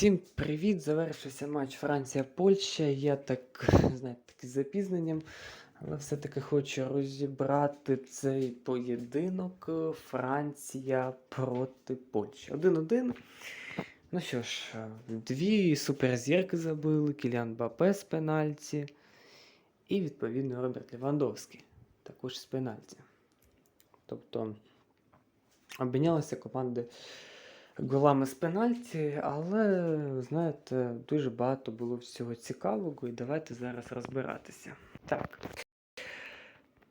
Всім привіт! Завершився матч Франція-Польща. Я так, знаєте, таки з запізненням, але все-таки хочу розібрати цей поєдинок е, Франція проти Польщі. 1-1. Ну що ж, е, дві суперзірки забили, Кіліан Бапе з пенальті. І, відповідно, Роберт Лівандовський також з пенальті. Тобто обмінялися команди голами з пенальті, але, знаєте, дуже багато було всього цікавого, і давайте зараз розбиратися. Так.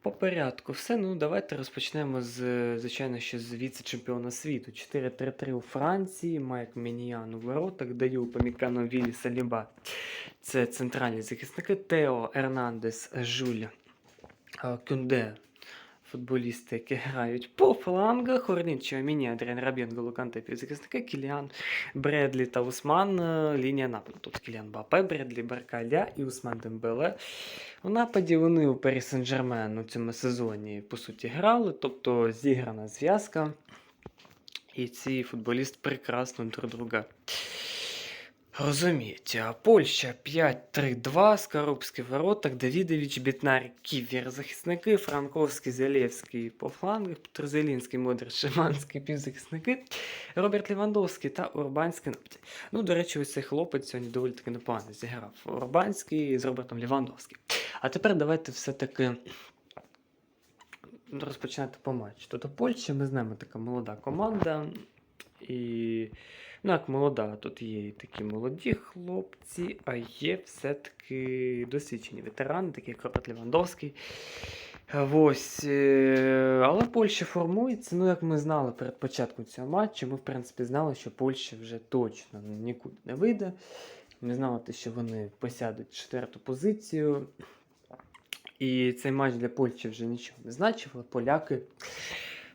По порядку, все. Ну, давайте розпочнемо з, звичайно, ще з віце-чемпіона світу. 4-3-3 у Франції, Майк Мініан у воротах, даю Памікану Вілі Саліба. Це центральні захисники. Тео Ернандес, Жуль, е, Кюнде, футболісти, які грають по флангах. Орнічо, Міні, Адріан Рабін, Голуканте, півзахисники, Кіліан, Бредлі та Усман, е, лінія нападу. Тут Кіліан Бапе, Бредлі Баркаля і Усман Дембеле. У нападі вони у Пері Сен-Жермен у цьому сезоні, по суті, грали, тобто зіграна зв'язка. І ці футболісти прекрасно друг друга розуміють. А Польща 5-3-2, Скоропський в воротах, Давідович, Бітнар, Ківер, захисники, Франковський, Зелєвський по флангах, Петрозелінський, Модрич, Шиманський, півзахисники, Роберт Лівандовський та Урбанський. Ну, до речі, ось цей хлопець сьогодні доволі таки непогано зіграв. Урбанський з Робертом Лівандовським. А тепер давайте все-таки розпочинати по матчу. Тобто Польща, ми знаємо, така молода команда. І ну, як молода, тут є і такі молоді хлопці, а є все-таки досвідчені ветерани, такі як Роберт Лівандовський. Ось, е, але Польща формується. Ну, як ми знали перед початком цього матчу, ми, в принципі, знали, що Польща вже точно нікуди не вийде. Ми знали, що вони посядуть четверту позицію. І цей матч для Польщі вже нічого не значив, але поляки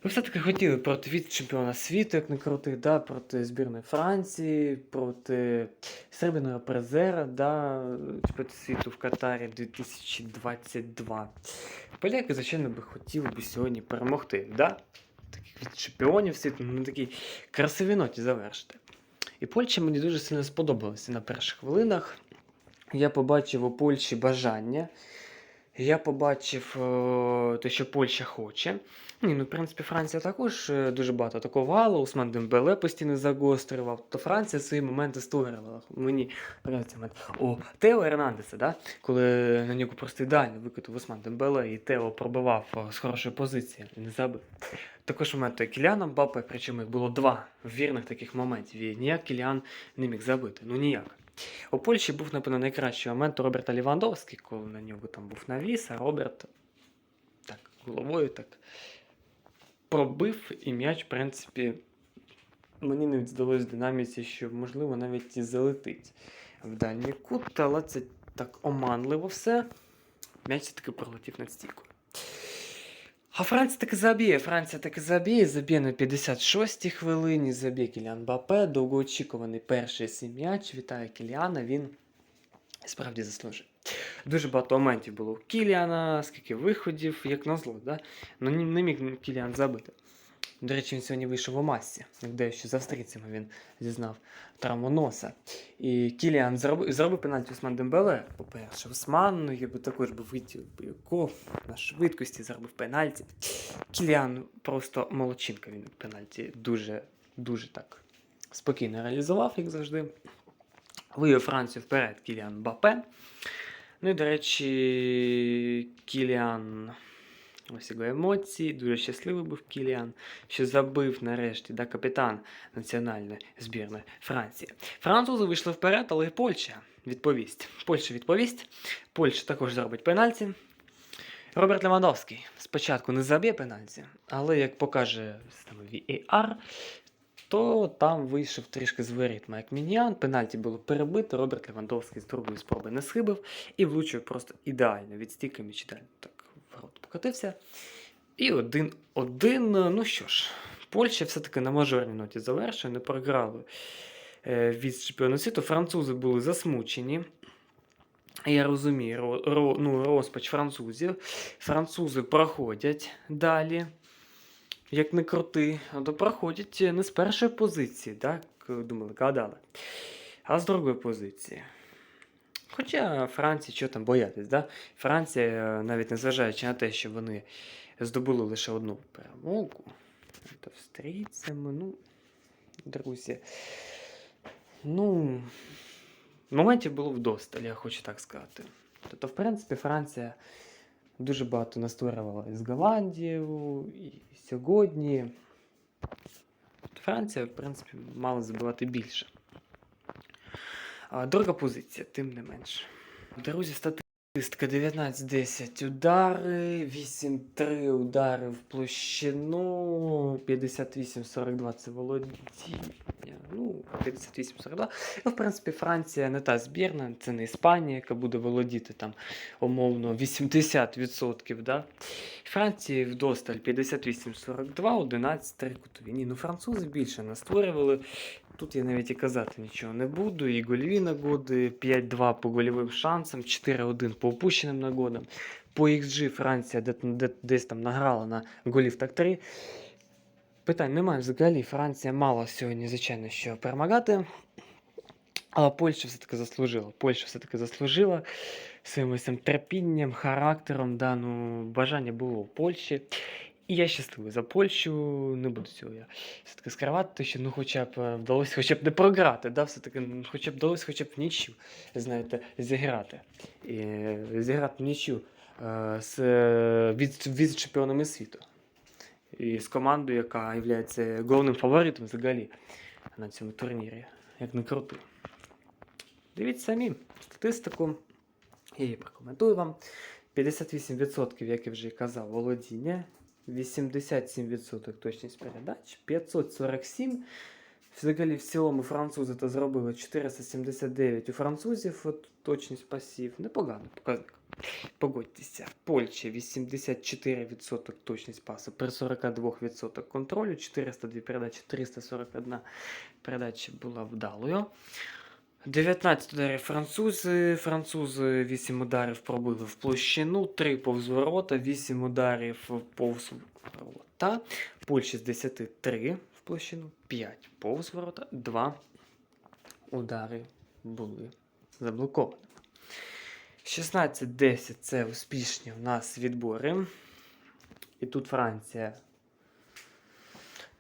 ви все-таки хотіли проти віце-чемпіона світу, як не крутих, да, проти збірної Франції, проти сербіного призера, да, чемпіонату світу в Катарі 2022. Поляки, звичайно, би хотіли би сьогодні перемогти. Да? Таких від чемпіонів світу ну, на такій красивій ноті завершити. І Польща мені дуже сильно сподобалася на перших хвилинах. Я побачив у Польщі бажання. Я побачив е, те, що Польща хоче. Ні, ну, в принципі, Франція також е, дуже багато атакувала, Усман Дембеле постійно загострював. То Франція свої моменти створювала. Мені подобається момент. О, Тео Ернандеса, да? коли на нього просто ідеально викотив Усман Дембеле, і Тео пробивав е, з хорошої позиції не забив. Також момент Кіліана Мбаппе, причому їх було два вірних таких моментів. І ніяк Кіліан не міг забити. Ну ніяк. У Польщі був, напевно, найкращий момент Роберта Лівандовський, коли на нього там був навіс, а Роберт так головою так пробив і м'яч, в принципі, мені навіть здалося динаміці, що, можливо, навіть і залетить в дальній кут, але це так оманливо все. М'яч таки пролетів над стійкою. А Франція таки заб'є. Франція таки заб'є. Заб'є на 56-й хвилині. Заб'є Кіліан Бапе. Довгоочікуваний перший сім'яч. м'яч. Вітаю Кіліана. Він справді заслужив. Дуже багато моментів було у Кіліана, скільки виходів, як назло, да? Ну не міг Кіліан забити. До речі, він сьогодні вийшов у масці, як дещо з австрійцями він зізнав травму носа. І Кіліан зробив, зробив пенальті Усман Дембеле. По-перше, Усман, ну, я би також би би його на швидкості, зробив пенальті. Кіліан просто молодчинка він пенальті дуже, дуже так спокійно реалізував, як завжди. Вивів Францію вперед Кіліан Бапе. Ну і, до речі, Кіліан. Ось його емоції. Дуже щасливий був Кіліан, що забив нарешті да, капітан національної збірної Франції. Французи вийшли вперед, але Польща відповість. Польща відповість. Польща також зробить пенальті. Роберт Левандовський спочатку не заб'є пенальті, але як покаже VAR, то там вийшов трішки з воріт Майк Мініан. Пенальті було перебито. Роберт Левандовський з другої спроби не схибив і влучив просто ідеально від стійки міч ідеально так в рот покотився. І один-один. Ну що ж, Польща все-таки на мажорній ноті завершує, не програли е, від чемпіону світу. Французи були засмучені. Я розумію, ро, ро, ну, розпач французів. Французи проходять далі. Як не крути, то проходять не з першої позиції, так? Думали, гадали. А з другої позиції. Хоча Франції, що там боятись, да? Франція, е, навіть незважаючи на те, що вони здобули лише одну перемогу над австрійцями, ну, друзі. Ну, моментів було вдосталь, я хочу так сказати. Тобто, в принципі, Франція дуже багато настворювала з Голландією, і сьогодні. Франція, в принципі, мала забивати більше. Друга позиція, тим не менше. Друзі, статистика 19-10 удари, 8-3 удари в площину, 58-42 це володіння. Ну, 58-42. Ну, в принципі, Франція не та збірна, це не Іспанія, яка буде володіти там умовно 80%. Да? Франції вдосталь 58-42, 11 3 кутові. Ні, ну французи більше настворювали. Тут я навіть і казати нічого не буду. І гольові нагоди, 5-2 по гольовим шансам, 4-1 по опущеним нагодам. По XG Франція де, де, десь там награла на голів так 3. Питань немає взагалі. Франція мала сьогодні, звичайно, що перемагати. Але Польща все-таки заслужила. Польща все-таки заслужила своїм терпінням, характером. Да, ну, бажання було у Польщі. І я щасливий за Польщу, не буду цього я все-таки скривати, що ну хоча б вдалося хоча б не програти, да, все-таки ну, хоча б вдалося хоча б нічю, знаєте, зіграти. І, зіграти нічю е, з е, від, від чемпіонами світу. І з командою, яка є головним фаворитом взагалі на цьому турнірі, як не крути. Дивіться самі статистику. Я її прокоментую вам. 58%, як я вже казав, володіння. 87% точність передач, 547. Взагалі, в цілому французи то зробили 479 у французів от, точність пасів. Непоганий показник. Погодьтеся. Польща 84% точність пасу при 42% контролю, 402 передачі, 341 передача була вдалою. 19 ударів французи. Французи 8 ударів пробили в площину, 3 повз ворота, 8 ударів повз ворота. Польща з 10 3 в площину, 5 повз ворота, 2 удари були заблокованими. 16-10 це успішні в нас відбори. І тут Франція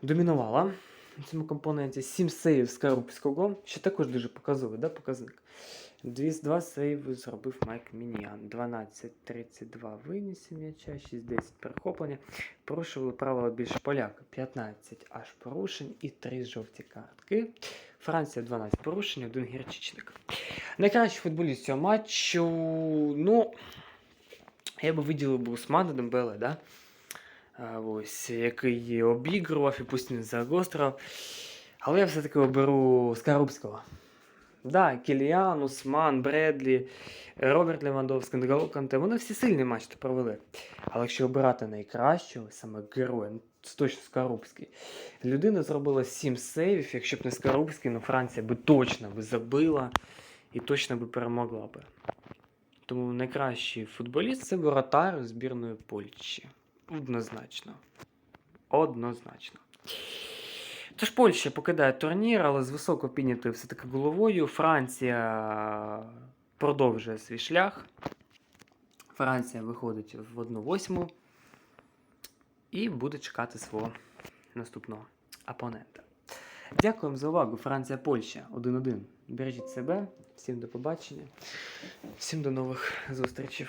домінувала на цьому компоненті 7 сейвів з Карубського, що також дуже показовий да, показник. 202 сейви зробив Майк Мініан. 12-32 виніс м'яча, 6-10 перехоплення. Порушували правила більше поляка. 15 аж порушень і 3 жовті картки. Франція 12 порушень, один гірчичник. Найкращий футболіст цього матчу. Ну, я би виділив Усмана Дембеле, да? Ось, який обігрував і постійно загострив. Але я все-таки оберу Скарубського. Да, Кіліан, Усман, Бредлі, Роберт Левандовський, Нголо Канте, вони всі сильний матч провели. Але якщо обирати найкращого, саме героя, ну, це точно Скарубський. Людина зробила 7 сейвів, якщо б не Скарубський, ну Франція би точно би забила і точно би перемогла би. Тому найкращий футболіст це воротар збірної Польщі. Однозначно. Однозначно. Тож Польща покидає турнір, але з високо піднятою все-таки головою. Франція продовжує свій шлях. Франція виходить в 1-8 і буде чекати свого наступного опонента. Дякуємо за увагу. Франція, Польща 1-1. Бережіть себе. Всім до побачення. Всім до нових зустрічей.